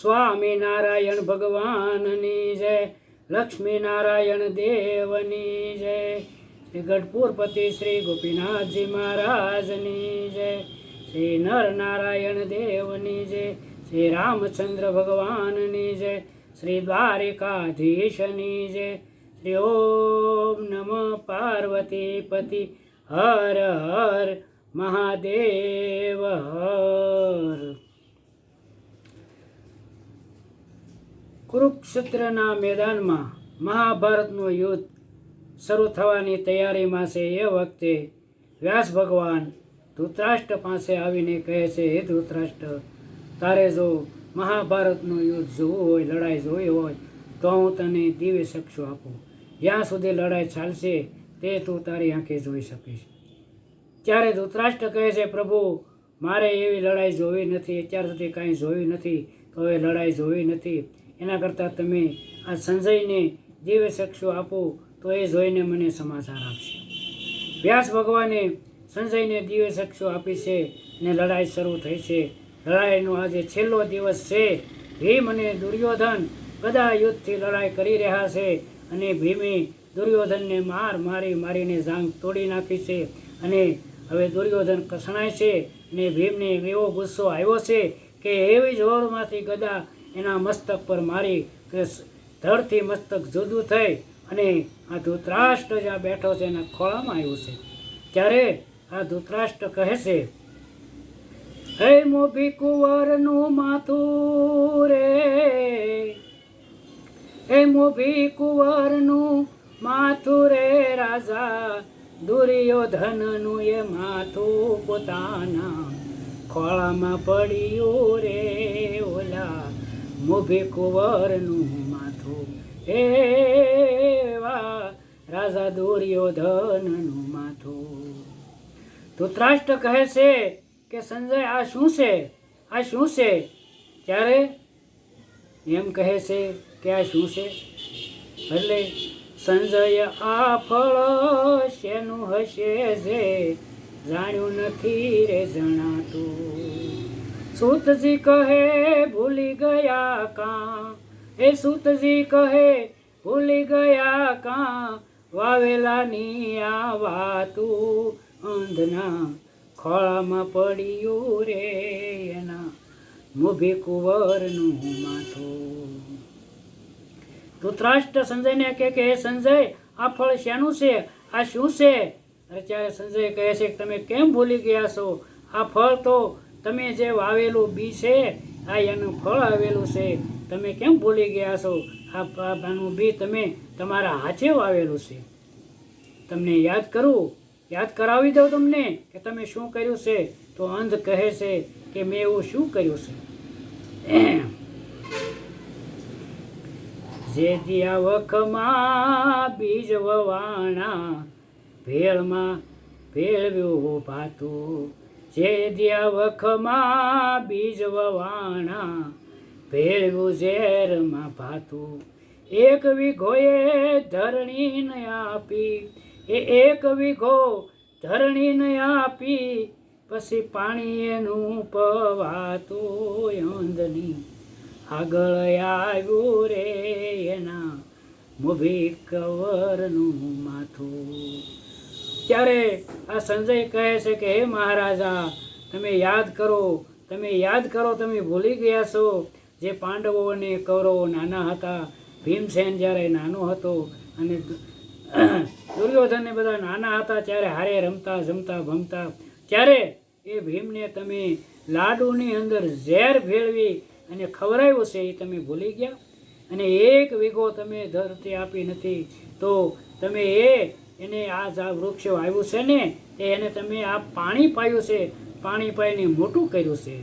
સ્વામિનારાયણ ભગવાનની જય, લક્ષ્મી નારાયણ દેવની જય, શ્રી ગઢપુરપતિ શ્રી ગોપીનાથજી મહારાજની જય, શ્રી નર નારાયણ દેવની જય, શ્રી રામચંદ્ર ભગવાનની જય, શ્રી દ્વારિકાધીશની જય, શ્રી ઓમ નમ પાર્વતી પતિ હર હર મહાદેવ હર. કુરુક્ષેત્રના મેદાનમાં મહાભારતનું યુદ્ધ શરૂ થવાની તૈયારીમાં છે એ વખતે વ્યાસ ભગવાન ધૃતરાષ્ટ્ર પાસે આવીને કહે છે, હે ધૃતરાષ્ટ્ર, તારે જો મહાભારતનું યુદ્ધ જોવું હોય, લડાઈ જોવી હોય, તો હું તને દિવ્ય શક્ષો આપું. જ્યાં સુધી લડાઈ ચાલશે, તે તું તારી આંખે જોઈ શકીશ. ત્યારે ધૃતરાષ્ટ્ર કહે છે, પ્રભુ, મારે એવી લડાઈ જોવી નથી, અત્યાર સુધી કાંઈ જોયું નથી, તો એ લડાઈ જોવી નથી. એના કરતાં તમે આ સંજયને દિવ્ય ચક્ષુ આપો, તો એ જોઈને મને સમાચાર આપશે. વ્યાસ ભગવાને સંજયને દિવ્ય ચક્ષુ આપી છે અને લડાઈ શરૂ થઈ છે. લડાઈનો આજે છેલ્લો દિવસ છે. ભીમ અને દુર્યોધન બધા યુદ્ધથી લડાઈ કરી રહ્યા છે અને ભીમે દુર્યોધનને માર મારી મારીને જાંગ તોડી નાખી છે અને હવે દુર્યોધન કસણાય છે અને ભીમને એવો ગુસ્સો આવ્યો છે કે એવી જોરમાંથી ગદા એના મસ્તક પર મારી કે મસ્તક જુદું થઈ અને આ ધૃતરાષ્ટ્ર જ્યાં બેઠો છે એના ખોળામાં આવ્યું છે. ત્યારે આ ધૃતરાષ્ટ્ર કહે છે, હે મોભી કુંવરનું માથું રે, હે મોભી કુંવરનું માથું રે રાજા, દુર્યોધનનું એ માથું પોતાના ખોળામાં પડ્યું રે, ઓલા મોભી કુંવરનું માથું. એવા રાજા દુર્યોધનનું માથું. ધૂતરાષ્ટ્ર કહે છે કે સંજય, આ શું છે? આ શું છે? ત્યારે એમ કહે છે કે આ શું છે? એટલે સંજય, આ ફળ શેનું હશે જે જાણ્યું નથી રે જણાતું? સૂતજી કહે, ભૂલી ગયા કાં? હે સૂતજી કહે, ભૂલી ગયા કાં? વાવેલાની આ વાતું અંધના ખોળામાં પડ્યું રે એના. મુભી કુંવરનું માથું. ધૃતરાષ્ટ્ર સંજયને કહે કે, હે સંજય, આ ફળ શેનું છે? આ શું છે? ત્યારે સંજય કહે છે કે, તમે કેમ ભૂલી ગયા છો? આ ફળ તો તમે જે વાવેલું બી છે, આ એનું ફળ આવેલું છે, તમે કેમ ભૂલી ગયા છો? આ આનું બી તમે તમારા હાથે વાવેલું છે. તમને યાદ કરું? યાદ કરાવી દઉં તમને કે તમે શું કર્યું છે? તો અંધ કહે છે કે મેં એવું શું કર્યું છે? જે દિયા વખમાં બીજ વવાણા, ભેળમાં ભેળવ્યું ભાતું જે દિયા વખમાં બીજ વવાણા ભેળવું ઝેરમાં ભાતું. એક વીઘોએ ધરણીને આપી, એ એક વીઘો ધરણીને આપી, પછી પાણી એનું પવાતું અંધની આગળ આવ્યું રે એના મુભી કવરનું માથું. ત્યારે આ સંજય કહે છે કે, હે મહારાજા, તમે યાદ કરો, તમે યાદ કરો, તમે ભૂલી ગયા છો. જે પાંડવો અને કૌરવો નાના હતા, ભીમસેન જ્યારે નાનો હતો અને દુર્યોધનને દુર્યોધન બધા નાના હતા, ત્યારે હારે રમતા, જમતા, ભમતા, ત્યારે એ ભીમને તમે લાડુની અંદર ઝેર ભેળવી અને ખવડાવ્યું છે, એ તમે ભૂલી ગયા? અને એક વીઘો તમે ધરતી આપી નથી, તો તમે એ એને આ આ વૃક્ષ આવ્યું છે ને એને તમે આ પાણી પાયું છે, પાણી પાઈને મોટું કર્યું છે.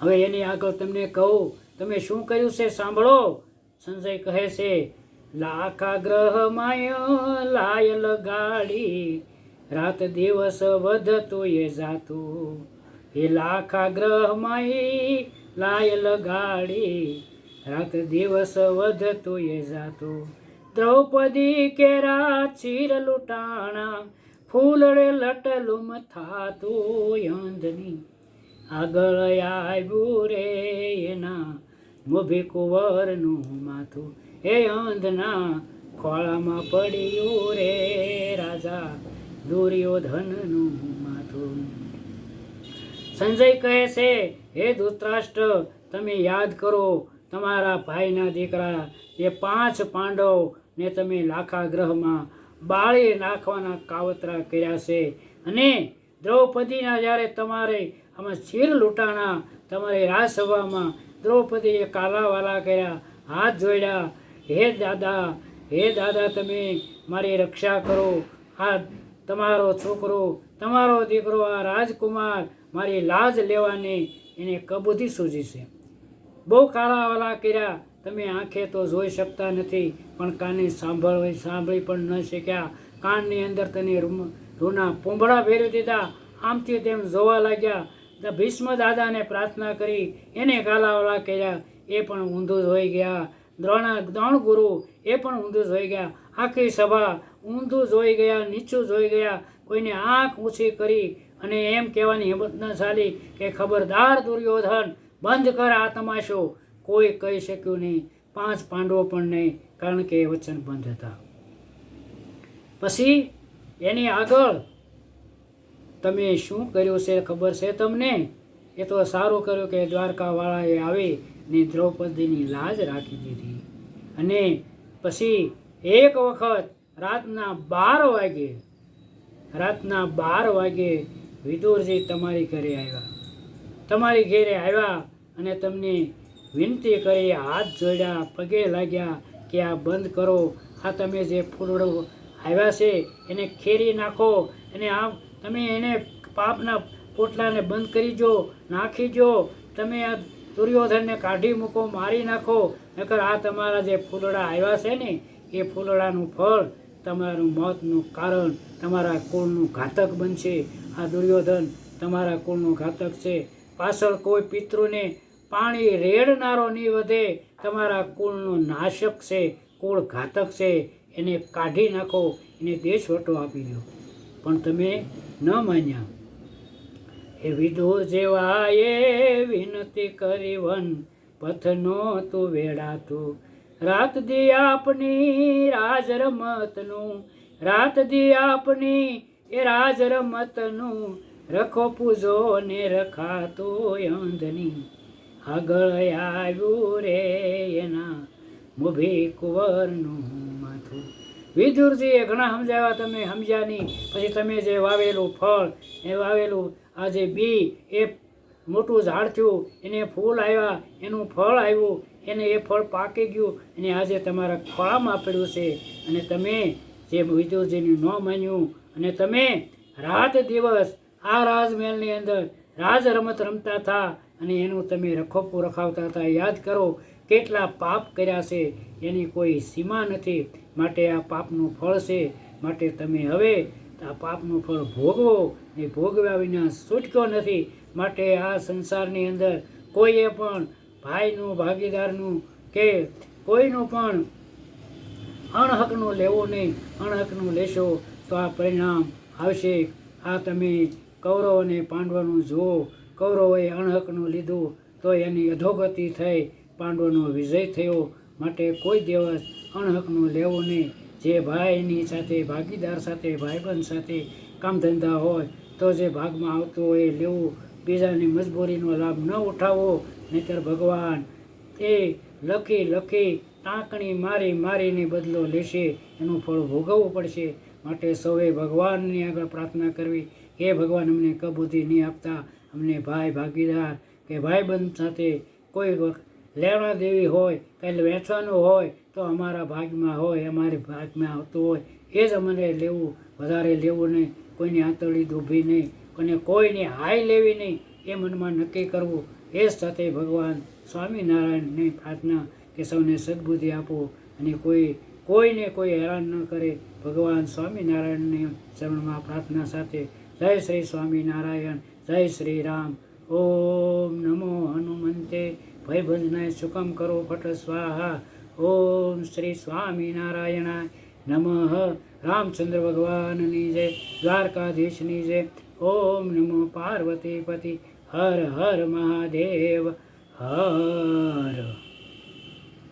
હવે એની આગળ તમને કહું, તમે શું કર્યું છે સાંભળો? સંજય કહે છે લાખા ગ્રહ માય લાય લગાડી, રાત દિવસ વધતું એ જાતું. એ લાખા ગ્રહ માય લાય લગાડી, રાત દિવસ વધતું એ જાતું. દ્રૌપદી કેરા ચીર લૂંટાણા, ફૂલડે લટલુમ થાતું અંધની આગળ આવ્યું રે એના મોભી કુંવરનું માથું. એ અંધના ખોળામાં પડ્યું રે રાજા દુર્યોધનનું માથું. સંજય કહે છે, હે ધૂતરાષ્ટ્ર, તમે યાદ કરો, તમારા ભાઈના દીકરા, એ પાંચ પાંડવ ને તમે લાખા ગ્રહમાં બાળી નાખવાના કાવતરા કર્યા છે. અને દ્રૌપદીના જ્યારે તમારે આમાં શિર લૂંટાણા તમારી રાજસભામાં દ્રૌપદીએ કાલાવાલા કર્યા, હાથ જોડ્યા, હે દાદા હે દાદા, તમે મારી રક્ષા કરો. આ તમારો છોકરો, તમારો દીકરો, આ રાજકુમાર મારી લાજ લેવાની એને કબૂધી સૂજી છે. બહુ કાલાવાલા કર્યા તમે આંખે તો જોઈ શકતા નથી, પણ કાને સાંભળવી, સાંભળી પણ ન શક્યા. કાનની અંદર તને રૂના પૂંભળા ફેરવી દીધા. આમથી તેમ જોવા લાગ્યા. તો ભીષ્મ દાદાને પ્રાર્થના કરી, એને કાલાવાલા કર્યા એ પણ ઊંધું જોઈ ગયા. દ્રોણા, દ્રોણ ગુરુ, એ પણ ઊંધું જોઈ ગયા. આખી સભા ઊંધું જોઈ ગયા, નીચું જોઈ ગયા. કોઈને આંખ ઊંચી કરી અને એમ કહેવાની હિંમત ન ચાલી કે ખબરદાર દુર્યોધન, બંધ કર આ તમાશો. કોઈ કહી શક્યું નહીં. પાંચ પાંડવો પણ નહીં, કારણ કે એ વચન બંધ હતા. પછી એની આગળ તમે શું કર્યું છે ખબર છે તમને? એ તો સારું કર્યું કે દ્વારકાવાળાએ આવી ને દ્રૌપદીની લાજ રાખી દીધી. અને પછી એક વખત રાતના બાર વાગે, રાતના બાર વાગે વિદુરજી તમારી ઘરે આવ્યા. તમારી ઘેરે આવ્યા અને તમને વિનંતી કરી, હાથ જોડ્યા, પગે લાગ્યા કે આ બંધ કરો. આ તમે જે ફૂલડો આવ્યા છે, એને ખેરી નાખો અને આ તમે એને પાપના પોટલાને બંધ કરી જો, નાખી જો. તમે આ દુર્યોધનને કાઢી મૂકો, મારી નાખો. નકર આ તમારા જે ફૂલડા આવ્યા છે ને, એ ફૂલડાનું ફળ તમારું મોતનું કારણ, તમારા કુળનું ઘાતક બનશે. આ દુર્યોધન તમારા કુળનું ઘાતક છે. પાછળ કોઈ પિતૃને પાણી રેડનારો નહીં વધે, તમારા કુળનો નાશક છે, કુળ ઘાતક છે, એને કાઢી નાખો, એને દેશવટો આપી દો. પણ તમે ન માન્યા. એ વિદુર જેવા એ વિનતી કરી વન, પથનો તું વેડાતું. રાત દી આપની રાજ રમતનું રાત દી આપની એ રાજ રમતનું રખો પૂજો ને રખાતો અંધની. આગળ આવ્યું રે એના મોભી કુંવરનું માથું. વિદુરજીએ ઘણા સમજાવ્યા, તમે સમજ્યા નહીં પછી તમે જે વાવેલું ફળ, એ વાવેલું, આ જે બી, એ મોટું ઝાડ થયું, એને ફૂલ આવ્યા, એનું ફળ આવ્યું, એને એ ફળ પાકી ગયું, અને આજે તમારા ખોળામાં પડ્યું છે. અને તમે જે વિદુરજીનું ન માન્યું, અને તમે રાત દિવસ આ રાજમહેલની અંદર રાજ રમત રમતા હતા. અને એનું તમે રખોપું રખાવતા હતા. યાદ કરો, કેટલા પાપ કર્યા છે. એની કોઈ સીમા નથી. માટે આ પાપનું ફળ છે. માટે તમે હવે આ પાપનું ફળ ભોગવો. ને ભોગવ્યા વિના છૂટક્યો નથી. માટે આ સંસારની અંદર કોઈએ પણ ભાઈનું, ભાગીદારનું કે કોઈનું પણ અણહકનું લેવું નહીં. અણહકનું લેશો તો આ પરિણામ આવશે. આ તમે કૌરવ અને પાંડવોનું જુઓ. કૌરવોએ અણહકનું લીધું, તો એની અધોગતિ થઈ, પાંડવોનો વિજય થયો. માટે કોઈ દિવસ અણહકનું લેવું નહીં. જે ભાઈની સાથે, ભાગીદાર સાથે, ભાઈબંધ સાથે કામ ધંધા હોય, તો જે ભાગમાં આવતું હોય એ લેવું. બીજાની મજબૂરીનો લાભ ન ઉઠાવવો, નહીતર ભગવાન એ લખી લખી ટાંકણી મારી મારીને બદલો લેશે. એનું ફળ ભોગવવું પડશે. માટે સૌએ ભગવાનની આગળ પ્રાર્થના કરવી. હે ભગવાન, અમને કબૂતી નહીં આપતા. અમને ભાઈ ભાગીદાર કે ભાઈબંધ સાથે કોઈ લેણા દેવી હોય કંઈ વેચવાનું હોય, તો અમારા ભાગમાં હોય, અમારી ભાગમાં આવતું હોય, એ જ અમારે લેવું, વધારે લેવું નહીં, કોઈની આંતળી ડૂબી નહીં, કોઈને કોઈની હાય લેવી નહીં, એ મનમાં નક્કી કરવું, એ જ સાથે ભગવાન સ્વામિનારાયણની પ્રાર્થના કે સૌને સદબુદ્ધિ આપો અને કોઈ, કોઈને કોઈ હેરાન ન કરે, ભગવાન સ્વામિનારાયણની ચરણમાં પ્રાર્થના સાથે જય શ્રી સ્વામિનારાયણ. જય શ્રી રામ ઓમ નમો હનુમંતે ભયભંજનાય સુખમ કરો ફટ સ્વાહા. ઓમ શ્રી સ્વામિનારાયણાય નમઃ. રામચંદ્ર ભગવાનની જય. દ્વારકાધીશની જય. ઓમ નમો પાર્વતીપતિ. હર હર મહાદેવ. હર.